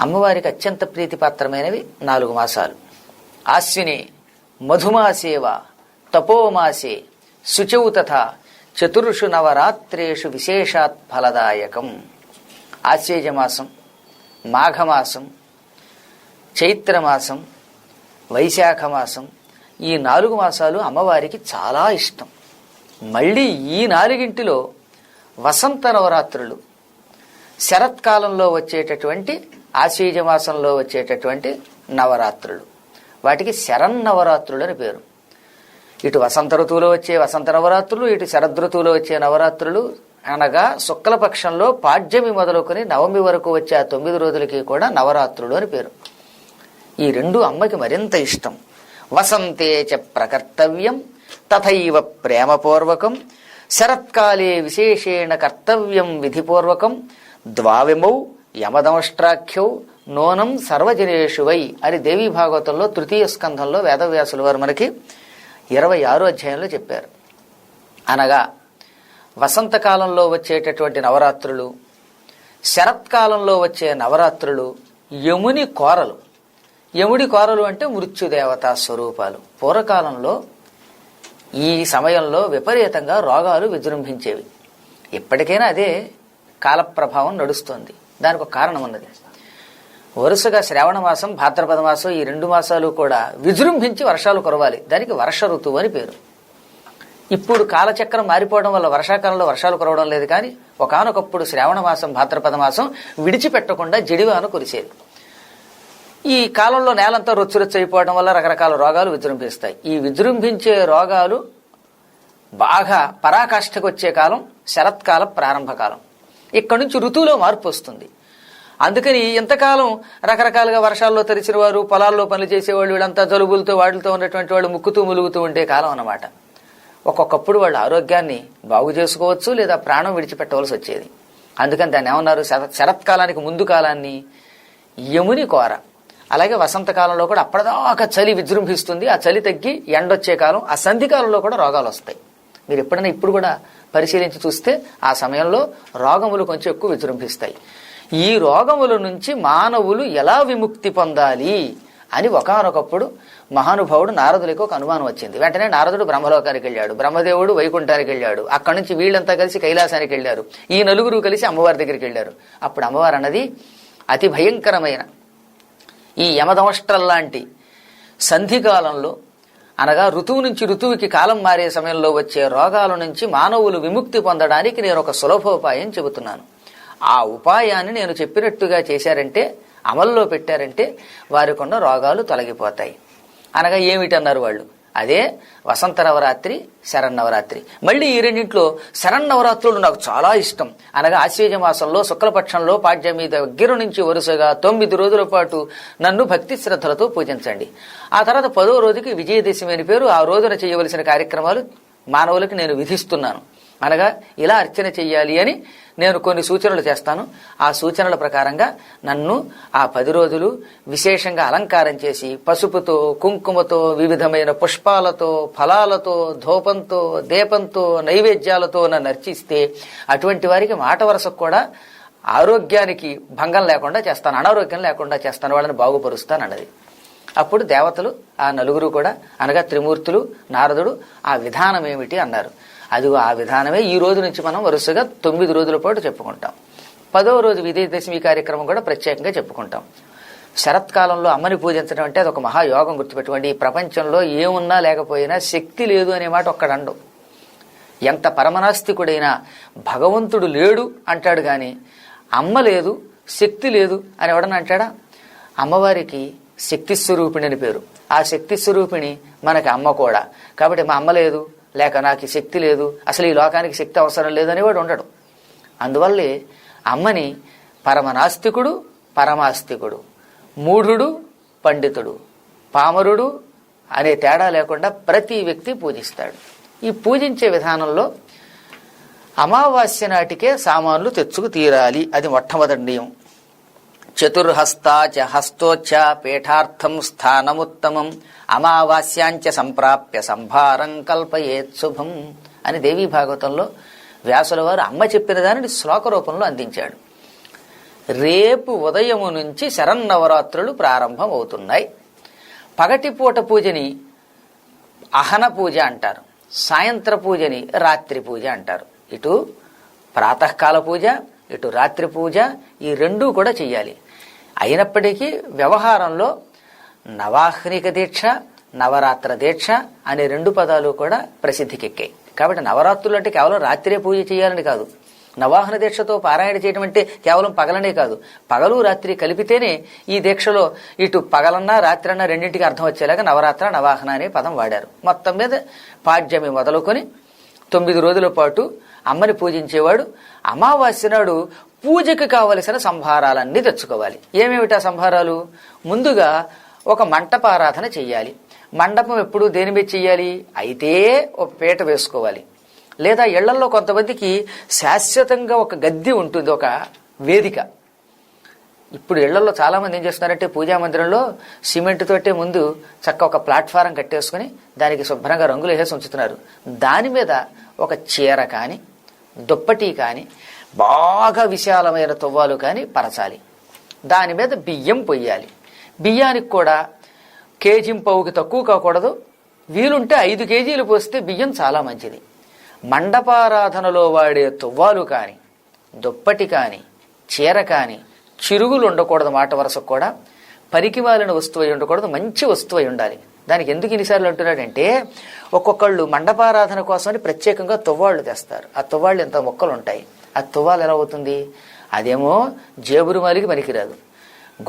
అమ్మవారికి అత్యంత ప్రీతిపాత్రమైనవి నాలుగు మాసాలు. ఆశ్విని మధుమాసేవ తపోమాసే శుచౌ తథా చతుర్షు నవరాత్రేషు విశేషాత్ ఫలదాయకం. ఆశ్వేజమాసం మాఘమాసం చైత్రమాసం వైశాఖ మాసం ఈ నాలుగు మాసాలు అమ్మవారికి చాలా ఇష్టం. మళ్ళీ ఈ నాలుగింటిలో వసంత నవరాత్రులు శరత్కాలంలో వచ్చేటటువంటి ఆశ్వీజ మాసంలో వచ్చేటటువంటి నవరాత్రులు. వాటికి శరన్నవరాత్రులు అని పేరు. ఇటు వసంత ఋతువులో వచ్చే వసంత నవరాత్రులు ఇటు శరదృతువులో వచ్చే నవరాత్రులు అనగా శుక్లపక్షంలో పాడ్యమి మొదలుకొని నవమి వరకు వచ్చే ఆ తొమ్మిది రోజులకి కూడా నవరాత్రులు అని పేరు. ఈ రెండు అమ్మకి మరింత ఇష్టం. వసంతే చ ప్రకర్తవ్యం తథైవ ప్రేమపూర్వకం శరత్కాలే విశేషేణ కర్తవ్యం విధిపూర్వకం ద్వావిమౌ యమదంష్ట్రాఖ్యౌ నోనం సర్వజనేషు వై అని దేవీ భాగవతంలో తృతీయ స్కంధంలో వేదవ్యాసుల వారు మనకి ఇరవై ఆరో అధ్యాయంలో చెప్పారు. అనగా వసంతకాలంలో వచ్చేటటువంటి నవరాత్రులు శరత్కాలంలో వచ్చే నవరాత్రులు యముని కోరలు. యముడి కోరలు అంటే మృత్యుదేవతా స్వరూపాలు. పూర్వకాలంలో ఈ సమయంలో విపరీతంగా రోగాలు విజృంభించేవి. ఇప్పటికైనా అదే కాలప్రభావం నడుస్తుంది. దానికి ఒక కారణం ఉన్నది. వరుసగా శ్రావణ మాసం భాద్రపద మాసం ఈ రెండు మాసాలు కూడా విజృంభించి వర్షాలు కురవాలి. దానికి వర్ష ఋతువు అని పేరు. ఇప్పుడు కాలచక్రం మారిపోవడం వల్ల వర్షాకాలంలో వర్షాలు కురవడం లేదు కానీ ఒకనొకప్పుడు శ్రావణ మాసం భాద్రపద మాసం విడిచిపెట్టకుండా జడివాన కురిసేది. ఈ కాలంలో నేలంతా రొచ్చురొచ్చు అయిపోవడం వల్ల రకరకాల రోగాలు విజృంభిస్తాయి. ఈ విజృంభించే రోగాలు బాగా పరాకాష్ఠకు వచ్చే కాలం శరత్కాల ప్రారంభకాలం. ఇక్కడి నుంచి ఋతువులో మార్పు వస్తుంది. అందుకని ఇంతకాలం రకరకాలుగా వర్షాల్లో తెరిచిన వారు పొలాల్లో పనులు చేసేవాళ్ళు వీళ్ళంతా జలుబులతో వాటితో ఉన్నటువంటి వాళ్ళు ముక్కుతూ ములుగుతూ ఉండే కాలం అన్నమాట. ఒక్కొక్కప్పుడు వాళ్ళ ఆరోగ్యాన్ని బాగు చేసుకోవచ్చు లేదా ప్రాణం విడిచిపెట్టవలసి వచ్చేది. అందుకని దాన్ని ఏమన్నారు? శరత్కాలానికి ముందు కాలాన్ని యముని కోర. అలాగే వసంతకాలంలో కూడా అప్పటిదాకా చలి విజృంభిస్తుంది. ఆ చలి తగ్గి ఎండొచ్చే కాలం ఆ సంధి కాలంలో కూడా రోగాలు వస్తాయి. మీరు ఎప్పుడైనా ఇప్పుడు కూడా పరిశీలించి చూస్తే ఆ సమయంలో రోగములు కొంచెం ఎక్కువ విజృంభిస్తాయి. ఈ రోగముల నుంచి మానవులు ఎలా విముక్తి పొందాలి అని ఒకనొకప్పుడు మహానుభావుడు నారదులకు ఒక అనుమానం వచ్చింది. వెంటనే నారదుడు బ్రహ్మలోకానికి వెళ్ళాడు. బ్రహ్మదేవుడు వైకుంఠానికి వెళ్ళాడు. అక్కడి నుంచి వీళ్ళంతా కలిసి కైలాసానికి వెళ్ళారు. ఈ నలుగురు కలిసి అమ్మవారి దగ్గరికి వెళ్ళారు. అప్పుడు అమ్మవారు అన్నది అతి భయంకరమైన ఈ యమదమష్టం లాంటి సంధికాలంలో అనగా ఋతువు నుంచి ఋతువుకి కాలం మారే సమయంలో వచ్చే రోగాల నుంచి మానవులు విముక్తి పొందడానికి నేను ఒక సులభోపాయం చెబుతున్నాను. ఆ ఉపాయాన్ని నేను చెప్పినట్టుగా చేశారంటే అమల్లో పెట్టారంటే వారికున్న రోగాలు తొలగిపోతాయి. అనగా ఏమిటన్నారు వాళ్ళు? అదే వసంత నవరాత్రి శరన్నవరాత్రి. మళ్ళీ ఈ రెండింటిలో శరన్నవరాత్రులు నాకు చాలా ఇష్టం. అనగా ఆశ్వేజ మాసంలో శుక్లపక్షంలో పాడ్యమి దగ్గర నుంచి వరుసగా తొమ్మిది రోజుల పాటు నన్ను భక్తి శ్రద్ధలతో పూజించండి. ఆ తర్వాత పదో రోజుకి విజయదశమి అని పేరు ఆ రోజున చేయవలసిన కార్యక్రమాలు మానవులకు నేను విధిస్తున్నాను. అనగా ఇలా అర్చన చెయ్యాలి అని నేను కొన్ని సూచనలు చేస్తాను. ఆ సూచనల ప్రకారంగా నన్ను ఆ పది రోజులు విశేషంగా అలంకారం చేసి పసుపుతో కుంకుమతో వివిధమైన పుష్పాలతో ఫలాలతో ధూపంతో దీపంతో నైవేద్యాలతో నన్ను అర్చిస్తే అటువంటి వారికి మాట వరసకు కూడా ఆరోగ్యానికి భంగం లేకుండా చేస్తాను అనారోగ్యం లేకుండా చేస్తాను వాళ్ళని బాగుపరుస్తాను అన్నది. అప్పుడు దేవతలు ఆ నలుగురు కూడా అనగా త్రిమూర్తులు నారదుడు ఆ విధానం ఏమిటి అన్నారు. అది ఆ విధానమే ఈ రోజు నుంచి మనం వరుసగా తొమ్మిది రోజుల పాటు చెప్పుకుంటాం. పదవ రోజు విజయదశమి కార్యక్రమం కూడా ప్రత్యేకంగా చెప్పుకుంటాం. శరత్కాలంలో అమ్మని పూజించడం అంటే అది ఒక మహాయోగం గుర్తుపెట్టుకోండి. ఈ ప్రపంచంలో ఏమున్నా లేకపోయినా శక్తి లేదు అనే మాట ఒక్కడండు ఎంత పరమనాస్తికుడైనా భగవంతుడు లేడు అంటాడు కానీ అమ్మ లేదు శక్తి లేదు అని ఎవడన్నా అంటాడా? అమ్మవారికి శక్తి స్వరూపిణి అని పేరు. ఆ శక్తి స్వరూపిణి మనకి అమ్మ కూడా. కాబట్టి మా అమ్మ లేదు లేక నాకు శక్తి లేదు అసలు ఈ లోకానికి శక్తి అవసరం లేదని వాడు ఉండడు. అందువల్లే అమ్మని పరమనాస్తికుడు పరమాస్తికుడు మూఢుడు పండితుడు పామరుడు అనే తేడా లేకుండా ప్రతి వ్యక్తి పూజిస్తాడు. ఈ పూజించే విధానంలో అమావాస్య నాటికే సామాన్లు తెచ్చుకు తీరాలి అది మొట్టమొదటి నియమం. చతుర్హస్తాచ హస్తోచ్చ పీఠార్థం స్థానముత్తమం. అమావాస్యాంచ సంప్రాప్య సంభారం కల్పయేత్ శుభం అని దేవీ భాగవతంలో వ్యాసుల వారు అమ్మ చెప్పిన దానిని శ్లోక రూపంలో అందించాడు. రేపు ఉదయము నుంచి శరన్నవరాత్రులు ప్రారంభం అవుతున్నాయి పగటిపూట పూజని అహన పూజ అంటారు. సాయంత్ర పూజని రాత్రి పూజ అంటారు. ఇటు ప్రాతకాల పూజ ఇటు రాత్రి పూజ ఈ రెండూ కూడా చెయ్యాలి. అయినప్పటికీ వ్యవహారంలో నవాహ్నిక దీక్ష నవరాత్ర దీక్ష అనే రెండు పదాలు కూడా ప్రసిద్ధికెక్కాయి. కాబట్టి నవరాత్రులు అంటే కేవలం రాత్రే పూజ చేయాలని కాదు. నవాహన దీక్షతో పారాయణ చేయడం అంటే కేవలం పగలనే కాదు. పగలు రాత్రి కలిపితేనే ఈ దీక్షలో ఇటు పగలన్నా రాత్రి అన్నా రెండింటికి అర్థం వచ్చేలాగా నవరాత్ర నవాహన అనే పదం వాడారు. మొత్తం మీద పాడ్యమి మొదలుకొని తొమ్మిది రోజుల పాటు అమ్మని పూజించేవాడు. అమావాస్య నాడు పూజకి కావలసిన సంభారాలన్నీ తెచ్చుకోవాలి. ఏమేమిటా సంభారాలు ముందుగా ఒక మంటపారాధన చెయ్యాలి. మండపం ఎప్పుడు దేని మీద చెయ్యాలి? అయితే ఒక పీట వేసుకోవాలి. లేదా ఇళ్ళలో కొంతమందికి శాశ్వతంగా ఒక గద్దె ఉంటుంది ఒక వేదిక. ఇప్పుడు ఇళ్ళలో చాలామంది ఏం చేస్తున్నారంటే పూజా మందిరంలో సిమెంట్ తోటే ముందు చక్క ఒక ప్లాట్ఫారం కట్టేసుకుని దానికి శుభ్రంగా రంగులు వేసి ఉంచుతున్నారు. దాని మీద ఒక చీర కానీ దుప్పటి కానీ బాగా విశాలమైన తువ్వాలు కానీ పరచాలి. దాని మీద బియ్యం పొయ్యాలి. బియ్యానికి కూడా కేజింపవుకి తక్కువ కాకూడదు. వీలుంటే ఐదు కేజీలు పోస్తే బియ్యం చాలా మంచిది. మండపారాధనలో వాడే తువ్వాలు కానీ దుప్పటి కానీ చీర కానీ చిరుగులు ఉండకూడదు మాట వరుసకు కూడా. పరికివాలిన వస్తువు అయి ఉండకూడదు మంచి వస్తువు అయి ఉండాలి. దానికి ఎందుకు ఇన్నిసార్లు అంటున్నాడంటే ఒక్కొక్కళ్ళు మండపారాధన కోసమని ప్రత్యేకంగా తువ్వాళ్ళు తెస్తారు. ఆ తువ్వాళ్ళు ఎంత మొక్కలు ఉంటాయి? ఆ తువ్వాలు ఎలా అవుతుంది అదేమో జేబురుమాలికి పనికిరాదు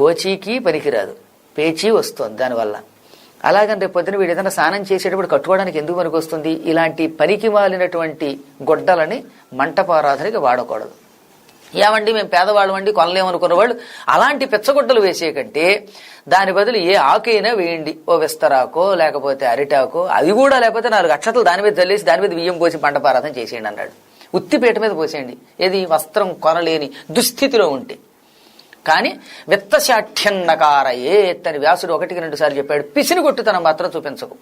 గోచీకి పనికిరాదు పేచీ వస్తుంది దానివల్ల. అలాగని రేపు పొద్దున వీడు ఏదైనా స్నానం చేసేటప్పుడు కట్టుకోవడానికి ఎందుకు పనికి వస్తుంది ఇలాంటి పనికి మాలినటువంటి గొడ్డలని మంటపారాధనకి వాడకూడదు. ఏమండి మేము పేదవాళ్ళమండి కొనలేమనుకున్న వాళ్ళు అలాంటి పిచ్చగుడ్డలు వేసే కంటే దాని బదులు ఏ ఆకైనా వేయండి. ఓ విస్తరాకో లేకపోతే అరిటాకో అది కూడా లేకపోతే నాలుగు అక్షతలు దాని మీద చల్లేసి దాని మీద బియ్యం కోసి పంటపారాధన చేసేయండి అన్నాడు. ఉత్తిపీట మీద పోసేయండి. ఏది వస్త్రం కొనలేని దుస్థితిలో ఉంటే. కానీ విత్తశాఠ్యన్నకార ఏత్తని వ్యాసుడు ఒకటికి రెండు సార్లు చెప్పాడు పిసిని కొట్టుతనం మాత్రం చూపించకు.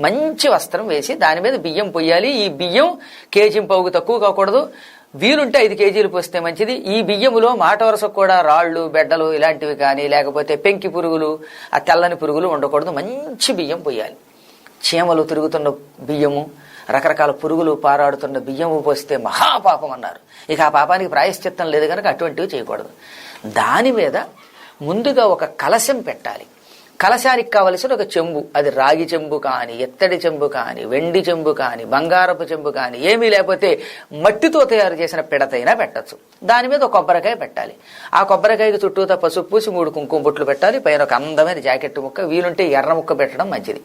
మంచి వస్త్రం వేసి దాని మీద బియ్యం పొయ్యాలి. ఈ బియ్యం కేజీ పౌగు తక్కువ కాకూడదు. వీలుంటే ఐదు కేజీలు పోస్తే మంచిది. ఈ బియ్యములో మాట వరుసకు కూడా రాళ్ళు బెడ్డలు ఇలాంటివి కానీ లేకపోతే పెంకి పురుగులు ఆ తెల్లని పురుగులు ఉండకూడదు. మంచి బియ్యం పోయాలి చీమలు తిరుగుతున్న బియ్యము రకరకాల పురుగులు పారాడుతున్న బియ్యం పోస్తే మహాపాపం అన్నారు. ఇక ఆ పాపానికి ప్రాయశ్చిత్తం లేదు కనుక అటువంటివి చేయకూడదు. దాని మీద ముందుగా ఒక కలశం పెట్టాలి. కలశానికి కావలసిన ఒక చెంబు. అది రాగి చెంబు కాని ఎత్తడి చెంబు కాని వెండి చెంబు కాని బంగారపు చెంబు కాని ఏమీ లేకపోతే మట్టితో తయారు చేసిన పిడతైనా పెట్టచ్చు. దాని మీద కొబ్బరికాయ పెట్టాలి. ఆ కొబ్బరికాయకి చుట్టూతా పసుపు పూసి మూడు కుంకుమ బొట్లు పెట్టాలి. పైన ఒక అందమైన జాకెట్ ముక్క. వీలుంటే ఎర్ర ముక్క పెట్టడం మంచిది.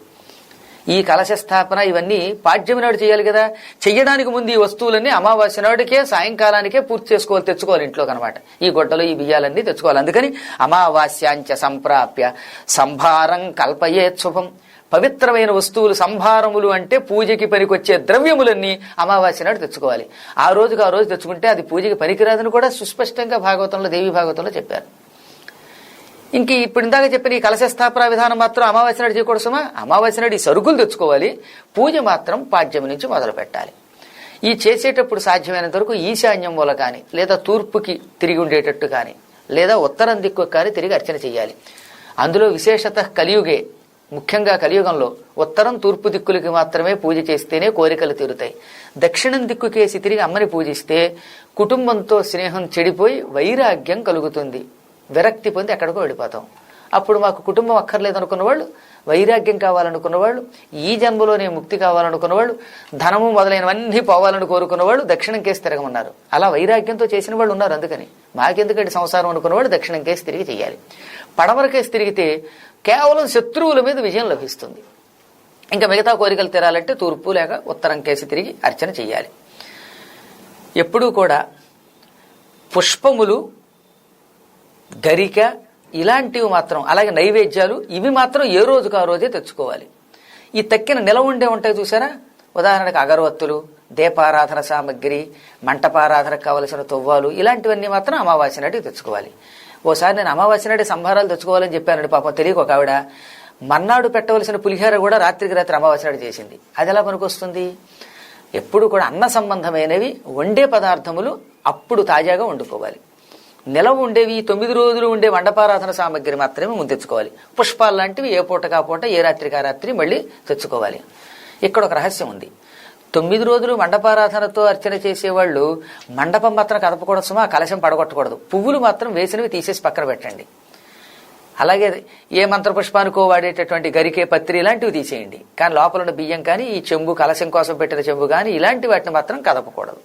ఈ కలశ స్థాపన ఇవన్నీ పాడ్యమి నాడు చేయాలి కదా. చెయ్యడానికి ముందు ఈ వస్తువులన్నీ అమావాస్య నాడుకే సాయంకాలానికే పూర్తి చేసుకోవాలి తెచ్చుకోవాలి ఇంట్లోకి అనమాట ఈ గొడ్డలు ఈ బియ్యాలన్నీ తెచ్చుకోవాలి. అందుకని అమావాస్యాంచ సంప్రాప్య సంభారం కల్పయేత్ శుభం. పవిత్రమైన వస్తువులు సంభారములు అంటే పూజకి పనికొచ్చే ద్రవ్యములన్నీ అమావాస్య నాడు తెచ్చుకోవాలి. ఆ రోజుకి ఆ రోజు తెచ్చుకుంటే అది పూజకి పనికిరాదని కూడా సుస్పష్టంగా భాగవతంలో దేవి భాగవతంలో చెప్పారు. ఇంక ఇప్పుడు ఇందాక చెప్పిన ఈ కలశ స్థాపన విధానం మాత్రం అమావాస్య నాడు చేయకూడసమా అమావాస్య నాడు ఈ సరుకులు తెచ్చుకోవాలి. పూజ మాత్రం పాడ్యం నుంచి మొదలు పెట్టాలి. ఈ చేసేటప్పుడు సాధ్యమైనంత వరకు ఈశాన్యం మూల కానీ లేదా తూర్పుకి తిరిగి ఉండేటట్టు కానీ లేదా ఉత్తరం దిక్కు కానీ తిరిగి అర్చన చేయాలి. అందులో విశేషత కలియుగే. ముఖ్యంగా కలియుగంలో ఉత్తరం తూర్పు దిక్కులకి మాత్రమే పూజ చేస్తేనే కోరికలు తీరుతాయి. దక్షిణం దిక్కుకేసి తిరిగి అమ్మని పూజిస్తే కుటుంబంతో స్నేహం చెడిపోయి వైరాగ్యం కలుగుతుంది. విరక్తి పొంది ఎక్కడికో వెళ్ళిపోతాం. అప్పుడు మాకు కుటుంబం అక్కర్లేదు అనుకున్న వాళ్ళు వైరాగ్యం కావాలనుకున్న వాళ్ళు ఈ జన్మలోనే ముక్తి కావాలనుకున్న వాళ్ళు ధనము మొదలైనవన్నీ పోవాలని కోరుకున్న వాళ్ళు దక్షిణం కేసి తిరగమన్నారు. అలా వైరాగ్యంతో చేసిన వాళ్ళు ఉన్నారు అందుకని. మాకెందుకంటే సంసారం అనుకున్న వాళ్ళు దక్షిణం కేసి తిరిగి చేయాలి. పడమర కేసి తిరిగితే కేవలం శత్రువుల మీద విజయం లభిస్తుంది. ఇంకా మిగతా కోరికలు తీరాలంటే తూర్పు లేక ఉత్తరం కేసి తిరిగి అర్చన చేయాలి. ఎప్పుడూ కూడా పుష్పములు గరిక ఇలాంటివి మాత్రం అలాగే నైవేద్యాలు ఇవి మాత్రం ఏ రోజుకు ఆ రోజే తెచ్చుకోవాలి. ఈ తక్కిన నిలవ ఉండే ఉంటాయి చూసారా ఉదాహరణకు అగరవత్తులు దీపారాధన సామగ్రి మంటపారాధనకు కావలసిన తువ్వాలు ఇలాంటివన్నీ మాత్రం అమావాస్య నాటికి తెచ్చుకోవాలి. ఓసారి నేను అమావాస్య నాటి సంభారాలు తెచ్చుకోవాలని చెప్పానండి పాపం తెలియక ఒక ఆవిడ మర్నాడు పెట్టవలసిన పులిహోర కూడా రాత్రికి రాత్రి అమావాస్య నాటి చేసింది. అది ఎలా పనికొస్తుంది? ఎప్పుడు కూడా అన్న సంబంధమైనవి వండే పదార్థములు అప్పుడు తాజాగా వండుకోవాలి. నిలవ ఉండేవి తొమ్మిది రోజులు ఉండే మండపారాధన సామగ్రి మాత్రమే ముందు తెచ్చుకోవాలి. పుష్పాలు లాంటివి ఏ పూట కాపూట ఏ రాత్రి కా రాత్రి మళ్ళీ తెచ్చుకోవాలి. ఇక్కడ ఒక రహస్యం ఉంది. తొమ్మిది రోజులు మండపారాధనతో అర్చన చేసేవాళ్ళు మండపం మాత్రం కదపకూడదు సుమా కలశం పడగొట్టకూడదు. పువ్వులు మాత్రం వేసినవి తీసేసి పక్కన పెట్టండి. అలాగే ఏ మంత్రపుష్పానికో వాడేటటువంటి గరికే పత్రి ఇలాంటివి తీసేయండి. కానీ లోపల ఉన్న బియ్యం కానీ ఈ చెంబు కలశం కోసం పెట్టిన చెంబు కానీ ఇలాంటి వాటిని మాత్రం కదపకూడదు.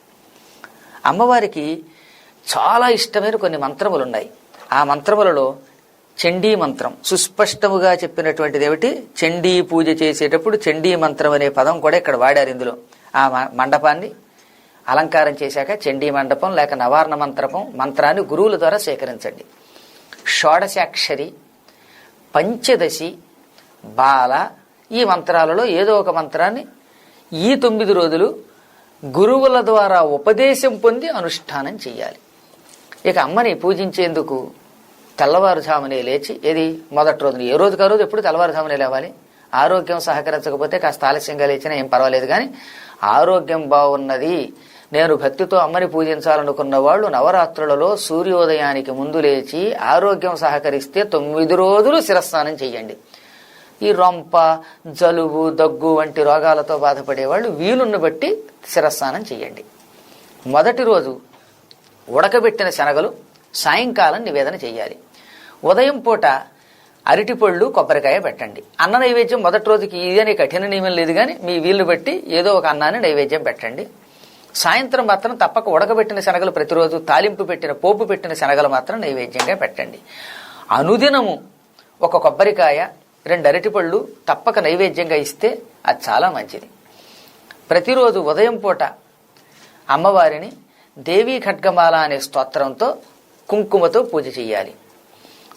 అమ్మవారికి చాలా ఇష్టమైన కొన్ని మంత్రములు ఉన్నాయి ఆ మంత్రములలో చండీ మంత్రం సుస్పష్టముగా చెప్పినటువంటిది ఏమిటి? చండీ పూజ చేసేటప్పుడు చండీ మంత్రం అనే పదం కూడా ఇక్కడ వాడారు ఇందులో. ఆ మండపాన్ని అలంకారం చేశాక చండీ మండపం లేక నవార్ణ మంత్రపం మంత్రాన్ని గురువుల ద్వారా సేకరించండి. షోడశాక్షరి పంచదశి బాల ఈ మంత్రాలలో ఏదో ఒక మంత్రాన్ని ఈ తొమ్మిది రోజులు గురువుల ద్వారా ఉపదేశం పొంది అనుష్ఠానం చేయాలి. ఇక అమ్మని పూజించేందుకు తెల్లవారుజామునే లేచి ఏది? మొదటి రోజున. ఏ రోజుకి ఆ రోజు? ఎప్పుడు తెల్లవారుజామునే లేవాలి? ఆరోగ్యం సహకరించకపోతే కాస్త ఆలస్యంగా లేచినా ఏం పర్వాలేదు కానీ ఆరోగ్యం బాగున్నది నేను భక్తితో అమ్మని పూజించాలనుకున్న వాళ్ళు నవరాత్రులలో సూర్యోదయానికి ముందు లేచి ఆరోగ్యం సహకరిస్తే తొమ్మిది రోజులు శిరస్నానం చేయండి ఈ రొంప జలుబు దగ్గు వంటి రోగాలతో బాధపడే వాళ్ళు వీలును బట్టి శిరస్నానం చేయండి మొదటి రోజు ఉడకబెట్టిన శనగలు సాయంకాలం నివేదన చేయాలి. ఉదయం పూట అరటిపళ్ళు కొబ్బరికాయ పెట్టండి. అన్న నైవేద్యం మొదటి రోజుకి ఇదని కఠిన నియమం లేదు కానీ మీ వీలు బట్టి ఏదో ఒక అన్నాన్ని నైవేద్యం పెట్టండి. సాయంత్రం మాత్రం తప్పక ఉడకబెట్టిన శనగలు ప్రతిరోజు తాలింపు పెట్టిన పోపు పెట్టిన శనగలు మాత్రం నైవేద్యంగా పెట్టండి. అనుదినము ఒక కొబ్బరికాయ రెండు అరటిపళ్ళు తప్పక నైవేద్యంగా ఇస్తే అది చాలా మంచిది. ప్రతిరోజు ఉదయం పూట అమ్మవారిని దేవీ ఖడ్గమాల అనే స్తోత్రంతో కుంకుమతో పూజ చేయాలి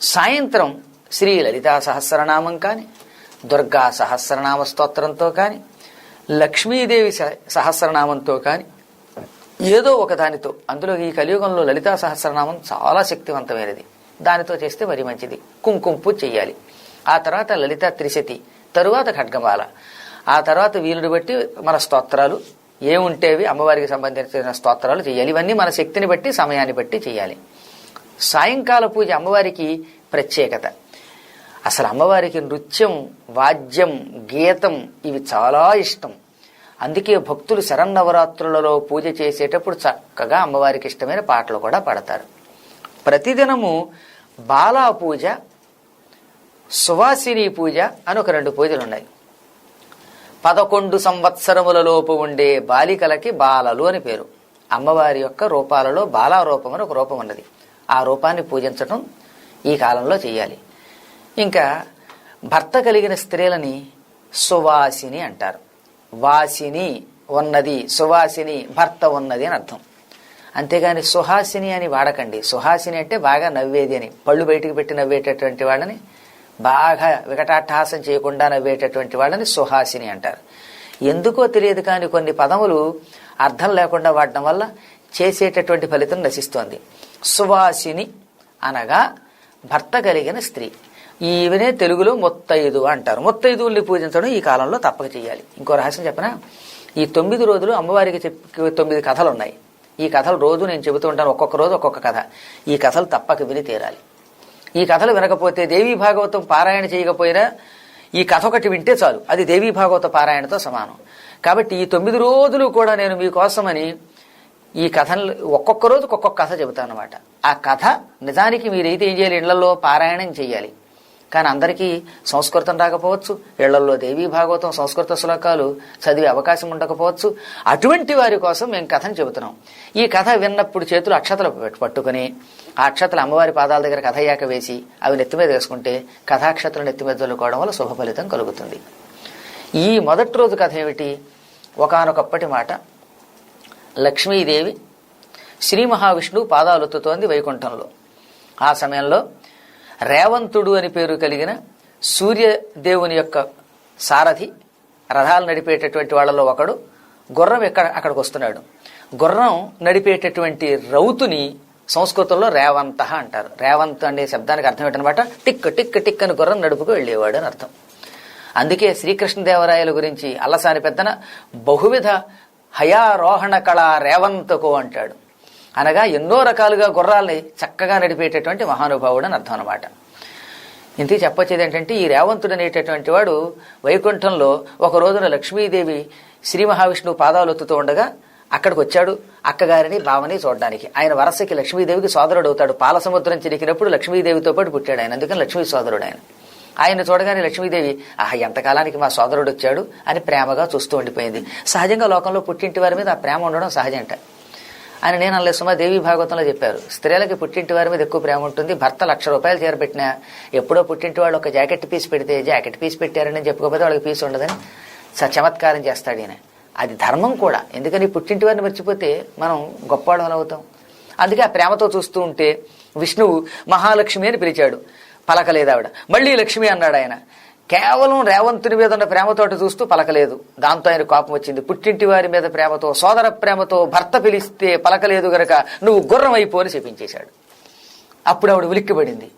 సాయంత్రం శ్రీ లలితా సహస్రనామం కానీ దుర్గా సహస్రనామ స్తోత్రంతో కానీ లక్ష్మీదేవి సహస్రనామంతో కానీ ఏదో ఒకదానితో. అందులో ఈ కలియుగంలో లలితా సహస్రనామం చాలా శక్తివంతమైనది. దానితో చేస్తే మరి మంచిది. కుంకుమ పూజ చేయాలి ఆ తర్వాత లలిత త్రిశతి తరువాత ఖడ్గమాల. ఆ తర్వాత వీలుని బట్టి మన స్తోత్రాలు ఏముంటేవి అమ్మవారికి సంబంధించిన స్తోత్రాలు చేయాలి. ఇవన్నీ మన శక్తిని బట్టి సమయాన్ని బట్టి చేయాలి. సాయంకాల పూజ అమ్మవారికి ప్రత్యేకత. అసలు అమ్మవారికి నృత్యం వాద్యం గీతం ఇవి చాలా ఇష్టం. అందుకే భక్తులు శరన్నవరాత్రులలో పూజ చేసేటప్పుడు చక్కగా అమ్మవారికి ఇష్టమైన పాటలు కూడా పాడతారు. ప్రతిదినము బాలా పూజ సువాసిని పూజ అని ఒక రెండు పూజలు ఉన్నాయి పదకొండు సంవత్సరములలోపు ఉండే బాలికలకి బాలలు అని పేరు. అమ్మవారి యొక్క రూపాలలో బాలారూపం అని ఒక రూపం ఉన్నది. ఆ రూపాన్ని పూజించటం ఈ కాలంలో చేయాలి ఇంకా భర్త కలిగిన స్త్రీలని సువాసిని అంటారు. వాసిని ఉన్నది సువాసిని భర్త ఉన్నది అని అర్థం. అంతేగాని సుహాసిని అని వాడకండి. సుహాసిని అంటే బాగా నవ్వేది అని. పళ్ళు బయటికి పెట్టి నవ్వేటటువంటి వాళ్ళని బాగా వికటాట్టహాసం చేయకుండా నవ్వేటటువంటి వాళ్ళని సుహాసిని అంటారు. ఎందుకో తెలియదు కానీ కొన్ని పదములు అర్థం లేకుండా వాడడం వల్ల చేసేటటువంటి ఫలితం నశిస్తోంది. సువాసిని అనగా భర్త కలిగిన స్త్రీ. ఈవినే తెలుగులో మొత్తైదు అంటారు. మొత్తైదువుల్ని పూజించడం ఈ కాలంలో తప్పక చేయాలి ఇంకో రహస్యం చెప్పనా? ఈ తొమ్మిది రోజులు అమ్మవారికి చెప్పి తొమ్మిది కథలు ఉన్నాయి ఈ కథలు రోజు నేను చెబుతూ ఉంటాను ఒక్కొక్క రోజు ఒక్కొక్క కథ. ఈ కథలు తప్పక విని తీరాలి. ఈ కథలు వినకపోతే దేవీ భాగవతం పారాయణ చేయకపోయినా ఈ కథ ఒకటి వింటే చాలు. అది దేవీ భాగవత పారాయణతో సమానం. కాబట్టి ఈ తొమ్మిది రోజులు కూడా నేను మీకోసమని ఈ కథలు ఒక్కొక్క రోజు ఒక్కొక్క కథ చెబుతాను అనమాట ఆ కథ నిజానికి మీరైతే ఏం చేయాలి? ఇళ్ళలో పారాయణం చేయాలి. కానీ అందరికీ సంస్కృతం రాకపోవచ్చు. ఇళ్ళలో దేవీ భాగవతం సంస్కృత శ్లోకాలు చదివే అవకాశం ఉండకపోవచ్చు. అటువంటి వారి కోసం మేము కథను చెబుతున్నాం. ఈ కథ విన్నప్పుడు చేతులు అక్షతలు పట్టుకుని ఆ అక్షతలు అమ్మవారి పాదాల దగ్గర కథయ్యాక వేసి అవి నెత్తి మీద వేసుకుంటే కథాక్షతలు నెత్తి మీద చల్లుకోవడం వల్ల శుభ ఫలితం కలుగుతుంది. ఈ మొదటి రోజు కథ ఏమిటి? ఒకానొకప్పటి మాట. లక్ష్మీదేవి శ్రీ మహావిష్ణువు పాదాలొత్తుతోంది వైకుంఠంలో. ఆ సమయంలో రేవంతుడు అని పేరు కలిగిన సూర్యదేవుని యొక్క సారథి రథాలు నడిపేటటువంటి వాళ్ళలో ఒకడు గుర్రం ఎక్కడ అక్కడికి వస్తున్నాడు. గుర్రం నడిపేటటువంటి రౌతుని సంస్కృతంలో రేవంత అంటారు. రేవంత్ అనే శబ్దానికి అర్థం ఏంటనమాట? టిక్ టిక్ టిక్ అని గుర్రం నడుపుకు వెళ్ళేవాడు అని అర్థం. అందుకే శ్రీకృష్ణదేవరాయల గురించి అల్లసాని పెద్దన బహువిధ హయారోహణ కళ రేవంతకు అంటాడు. అనగా ఎన్నో రకాలుగా గుర్రాల్ని చక్కగా నడిపేటటువంటి మహానుభావుడు అని అర్థం అనమాట ఇంతకీ చెప్పొచ్చేది ఏంటంటే ఈ రేవంతుడు అనేటటువంటి వాడు వైకుంఠంలో ఒక రోజున లక్ష్మీదేవి శ్రీ మహావిష్ణువు పాదాలు ఒత్తుతూ ఉండగా అక్కడికి వచ్చాడు అక్కగారిని బావని చూడడానికి. ఆయన వరసకి లక్ష్మీదేవికి సోదరుడు అవుతాడు పాల సముద్రం చిరికినప్పుడు లక్ష్మీదేవితో పాటు పుట్టాడు ఆయన. అందుకని లక్ష్మీ సోదరుడు ఆయన. ఆయన చూడగానే లక్ష్మీదేవి ఆహా ఎంతకాలానికి మా సోదరుడు వచ్చాడు? అని ప్రేమగా చూస్తూ ఉండిపోయింది. సహజంగా లోకంలో పుట్టింటి వారి మీద ఆ ప్రేమ ఉండడం సహజంట. అని నేను అనలేదు సుమ దేవి భాగవతంలో చెప్పారు. స్త్రీలకి పుట్టింటి వారి మీద ఎక్కువ ప్రేమ ఉంటుంది. భర్త లక్ష రూపాయలు చేరబెట్టినా ఎప్పుడో పుట్టింటి వాళ్ళు ఒక జాకెట్ పీస్ పెడితే జాకెట్ పీస్ పెట్టారని చెప్పుకోకపోతే వాళ్ళకి పీస్ ఉండదని చమత్కారం చేస్తాడు ఈయన. అది ధర్మం కూడా. ఎందుకని పుట్టింటి వారిని మర్చిపోతే మనం గొప్పవాళ్ళం అవుతాం. అందుకే ఆ ప్రేమతో చూస్తూ ఉంటే విష్ణువు మహాలక్ష్మి అని పిలిచాడు. పలకలేదు ఆవిడ. మళ్ళీ లక్ష్మి అన్నాడు ఆయన. కేవలం రేవంతుని మీద ఉన్న ప్రేమతోటి చూస్తూ పలకలేదు. దాంతో ఆయన కోపం వచ్చింది. పుట్టింటి వారి మీద ప్రేమతో సోదర ప్రేమతో భర్త పిలిస్తే పలకలేదు గనక నువ్వు గుర్రం అయిపో అని చెప్పించేశాడు. అప్పుడు ఆవిడ ఉలిక్కిపడింది.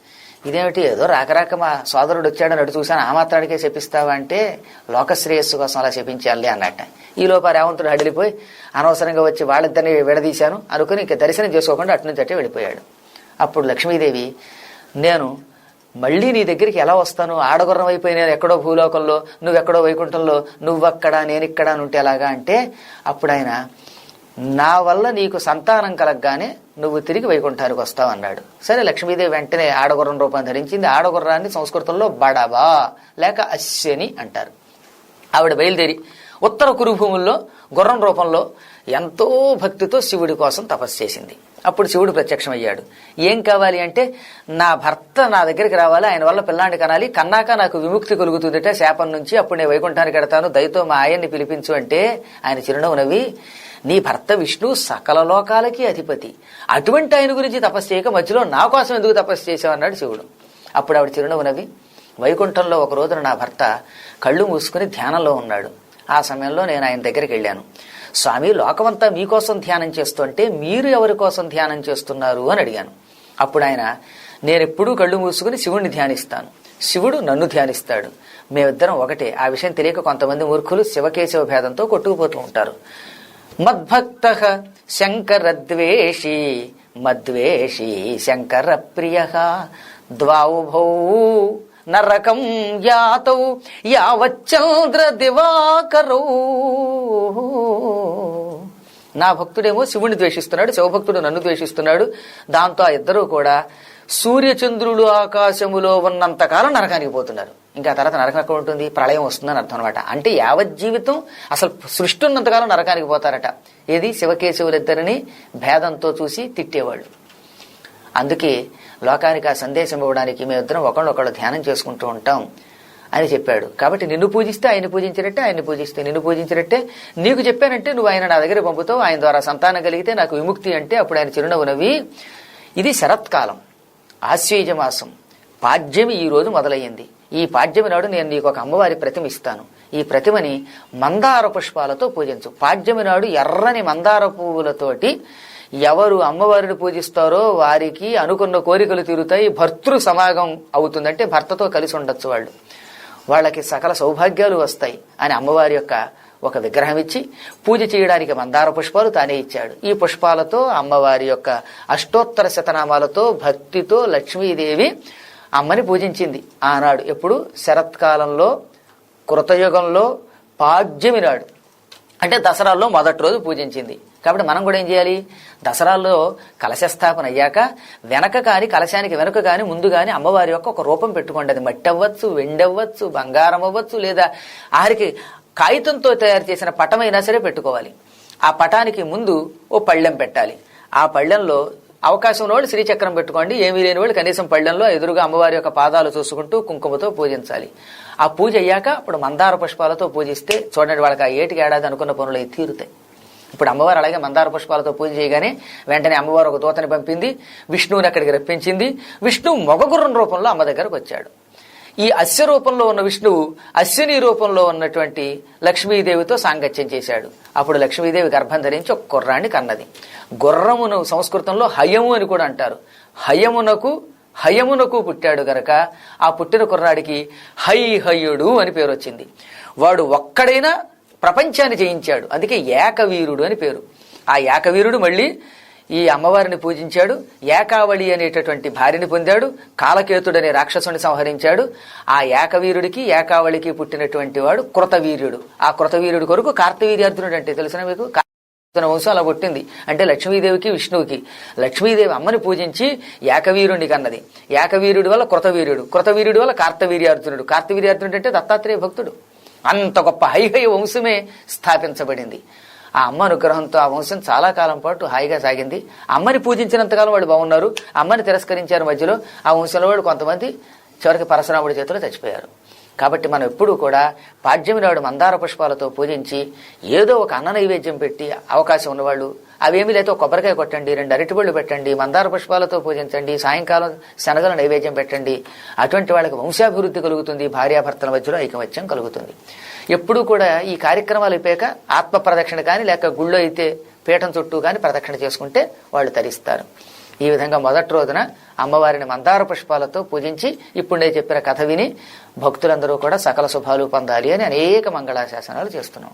ఇదేమిటి? ఏదో రాకరాక మా సోదరుడు వచ్చాడని అడు చూశాను. ఆ మాత్రానికే చెప్పిస్తావా అంటే లోకశ్రేయస్సు కోసం అలా చెప్పించాలి అన్నట్ట. ఈ రేవంతుడు హడిలిపోయి అనవసరంగా వచ్చి వాళ్ళిద్దరిని విడదీశాను. అనుకుని ఇంక దర్శనం చేసుకోకుండా అటు నుంచి అట్టే వెళ్ళిపోయాడు. అప్పుడు లక్ష్మీదేవి నేను మళ్ళీ నీ దగ్గరికి ఎలా వస్తాను? ఆడగుర్రం అయిపోయి నేను ఎక్కడో భూలోకంలో నువ్వెక్కడో వైకుంఠంలో నువ్వక్కడ నేనిక్కడ అని ఉంటే ఎలాగా? అంటే అప్పుడు ఆయన నా వల్ల నీకు సంతానం కలగగానే నువ్వు తిరిగి వైకుంఠానికి వస్తావు అన్నాడు. సరే లక్ష్మీదేవి వెంటనే ఆడగుర్రం రూపం ధరించింది. ఆడగుర్రాన్ని సంస్కృతంలో బడబా లేక అశ్వని అంటారు. ఆవిడ బయలుదేరి ఉత్తర కురుభూముల్లో గుర్రం రూపంలో ఎంతో భక్తితో శివుడి కోసం తపస్సు చేసింది. అప్పుడు శివుడు ప్రత్యక్షమయ్యాడు. ఏం కావాలి అంటే నా భర్త నా దగ్గరికి రావాలి ఆయన వల్ల పిల్లాన్ని కనాలి కన్నాక నాకు విముక్తి కలుగుతుందట శాపం నుంచి అప్పుడు నేను వైకుంఠానికి ఎడతాను దయతో మా ఆయన్ని పిలిపించు అంటే ఆయన చిరునవ్వు నవ్వి నీ భర్త విష్ణు సకల లోకాలకి అధిపతి. అటువంటి ఆయన గురించి తపస్సు చేయక మధ్యలో నా కోసం ఎందుకు తపస్సు చేసావు అన్నాడు శివుడు. అప్పుడు ఆవిడ చిరునవ్వు నవ్వి వైకుంఠంలో ఒక రోజున నా భర్త కళ్ళు మూసుకుని ధ్యానంలో ఉన్నాడు. ఆ సమయంలో నేను ఆయన దగ్గరికి వెళ్ళాను. స్వామి లోకమంతా మీకోసం ధ్యానం చేస్తుంటే మీరు ఎవరి కోసం ధ్యానం చేస్తున్నారు? అని అడిగాను. అప్పుడు ఆయన నేను ఎప్పుడూ కళ్ళు మూసుకుని శివుణ్ణి ధ్యానిస్తాను. శివుడు నన్ను ధ్యానిస్తాడు. మేమిద్దరం ఒకటే. ఆ విషయం తెలియక కొంతమంది మూర్ఖులు శివకేశవ భేదంతో కొట్టుకుపోతూ ఉంటారు. మద్భక్త శంకరద్వేషి మద్వేషి శంకర ప్రియ ద్వావుభౌ నరకం యాతౌ యావచ్చంద్ర దివాకరౌ. నా భక్తుడేమో శివుణ్ణి ద్వేషిస్తున్నాడు శివభక్తుడు నన్ను ద్వేషిస్తున్నాడు. దాంతో ఆ ఇద్దరూ కూడా సూర్యచంద్రులు ఆకాశములో ఉన్నంతకాలం నరకానికి పోతున్నారు. ఇంకా తర్వాత నరకం ఎక్కడ ఉంటుంది? ప్రళయం వస్తుందని అర్థం అనమాట అంటే యావత్ జీవితం అసలు సృష్టి ఉన్నంతకాలం నరకానికి పోతారట. ఏది? శివకేశవులిద్దరిని భేదంతో చూసి తిట్టేవాళ్ళు. అందుకే లోకానికి ఆ సందేశం ఇవ్వడానికి మేమిద్దరం ఒకళ్ళొకళ్ళు ధ్యానం చేసుకుంటూ ఉంటాం అని చెప్పాడు. కాబట్టి నిన్ను పూజిస్తే ఆయన పూజించినట్టే ఆయన పూజిస్తే నిన్ను పూజించినట్టే. నీకు చెప్పానంటే నువ్వు ఆయన నా దగ్గర పంపుతావు ఆయన ద్వారా సంతానం కలిగితే నాకు విముక్తి అంటే అప్పుడు ఆయన చిరునవ్వు నవ్వి ఇది శరత్కాలం ఆశ్వేజ మాసం. పాడ్యమి ఈ రోజు మొదలయ్యింది. ఈ పాడ్యమి నాడు నేను నీకు ఒక అమ్మవారి ప్రతిమ ఇస్తాను. ఈ ప్రతిమని మందార పుష్పాలతో పూజించు. పాడ్యమి నాడు ఎర్రని మందార పువ్వులతోటి ఎవరు అమ్మవారిని పూజిస్తారో వారికి అనుకున్న కోరికలు తీరుతాయి భర్తృ సమాగం అవుతుందంటే భర్తతో కలిసి ఉండొచ్చు వాళ్ళు. వాళ్ళకి సకల సౌభాగ్యాలు వస్తాయి అని అమ్మవారి యొక్క ఒక విగ్రహం ఇచ్చి పూజ చేయడానికి మందార పుష్పాలు తానే ఇచ్చాడు. ఈ పుష్పాలతో అమ్మవారి యొక్క అష్టోత్తర శతనామాలతో భక్తితో లక్ష్మీదేవి అమ్మని పూజించింది. ఆనాడు ఎప్పుడు? శరత్కాలంలో కృతయుగంలో పాడ్యమి నాడు అంటే దసరాల్లో మొదటి రోజు పూజించింది. కాబట్టి మనం కూడా ఏం చేయాలి? దసరాల్లో కలశస్థాపన అయ్యాక వెనక కాని కలశానికి వెనక కాని ముందు కాని అమ్మవారి యొక్క ఒక రూపం పెట్టుకోండి. అది మట్టి అవ్వచ్చు వెండి అవ్వచ్చు బంగారం అవ్వచ్చు లేదా ఆరికి కాగితంతో తయారు చేసిన పటమైనా సరే పెట్టుకోవాలి. ఆ పటానికి ముందు ఓ పళ్ళెం పెట్టాలి. ఆ పళ్ళెంలో అవకాశం ఉన్న వాళ్ళు శ్రీచక్రం పెట్టుకోండి. ఏమీ లేని వాళ్ళు కనీసం పళ్ళెంలో ఎదురుగా అమ్మవారి యొక్క పాదాలు చూసుకుంటూ కుంకుమతో పూజించాలి. ఆ పూజ అయ్యాక అప్పుడు మందార పుష్పాలతో పూజిస్తే చూడండి వాళ్ళకి ఆ ఏటికి ఏడాది అనుకున్న పనులు అవి తీరుతాయి. ఇప్పుడు అమ్మవారు అలాగే మందార పుష్పాలతో పూజ చేయగానే వెంటనే అమ్మవారు ఒక దూతని పంపింది. విష్ణువుని అక్కడికి రప్పించింది. విష్ణువు మొగగుర్రం రూపంలో అమ్మ దగ్గరకు వచ్చాడు. ఈ అస్య రూపంలో ఉన్న విష్ణువు అశ్విని రూపంలో ఉన్నటువంటి లక్ష్మీదేవితో సాంగత్యం చేశాడు. అప్పుడు లక్ష్మీదేవి గర్భం ధరించి ఒక గుర్రాన్ని కన్నది. గుర్రమును సంస్కృతంలో హయము అని కూడా అంటారు. హయమునకు హయమునకు పుట్టాడు గనక ఆ పుట్టిన కుర్రాడికి హై హయ్యుడు అని పేరు వచ్చింది వాడు ఒక్కడైనా ప్రపంచాన్ని జయించాడు. అందుకే ఏకవీరుడు అని పేరు. ఆ ఏకవీరుడు మళ్ళీ ఈ అమ్మవారిని పూజించాడు. ఏకావళి అనేటటువంటి భార్యని పొందాడు. కాలకేతుడనే రాక్షసుని సంహరించాడు. ఆ ఏకవీరుడికి ఏకావళికి పుట్టినటువంటి వాడు కృతవీర్యుడు. ఆ కృతవీర్యుడి కొరకు కార్తవీర్యార్జునుడు అంటే తెలిసిన మీకు? తన వంశం అలా పుట్టింది. అంటే లక్ష్మీదేవికి విష్ణువుకి. లక్ష్మీదేవి అమ్మని పూజించి ఏకవీరుని కన్నది. ఏకవీరుడి వల్ల కృతవీర్యుడు కృతవీర్యుడి వల్ల కార్తవీర్యార్జునుడు. కార్తవీర్యార్జునుడు అంటే దత్తాత్రేయ భక్తుడు. అంత గొప్ప హైహై వంశమే స్థాపించబడింది. ఆ అమ్మ అనుగ్రహంతో ఆ వంశం చాలా కాలం పాటు హాయిగా సాగింది. అమ్మని పూజించినంతకాలం వాళ్ళు బాగున్నారు. అమ్మని తిరస్కరించారు మధ్యలో. ఆ వంశంలో వాళ్ళు కొంతమంది చివరికి పరశురాముడి చేతిలో చచ్చిపోయారు. కాబట్టి మనం ఎప్పుడూ కూడా పాడ్యమి నాడు మందార పుష్పాలతో పూజించి ఏదో ఒక అన్న నైవేద్యం పెట్టి అవకాశం ఉన్నవాళ్ళు అవేమీ లేదో కొబ్బరికాయ కొట్టండి రెండు అరటిపళ్ళు పెట్టండి మందార పుష్పాలతో పూజించండి సాయంకాలం శనగల నైవేద్యం పెట్టండి. అటువంటి వాళ్ళకి వంశాభివృద్ధి కలుగుతుంది భార్యాభర్తల మధ్యలో ఐకమత్యం కలుగుతుంది. ఎప్పుడూ కూడా ఈ కార్యక్రమాలు అయిపోయాక ఆత్మ ప్రదక్షిణ కానీ లేక గుళ్ళో అయితే పీఠం చుట్టూ కానీ ప్రదక్షిణ చేసుకుంటే వాళ్ళు తరిస్తారు. ఈ విధంగా మొదటి రోజున అమ్మవారిని మందార పుష్పాలతో పూజించి ఇప్పుడు నేను చెప్పిన కథ విని భక్తులందరూ కూడా సకల శుభాలు పొందాలి అని అనేక మంగళాశాసనాలు చేస్తున్నాం.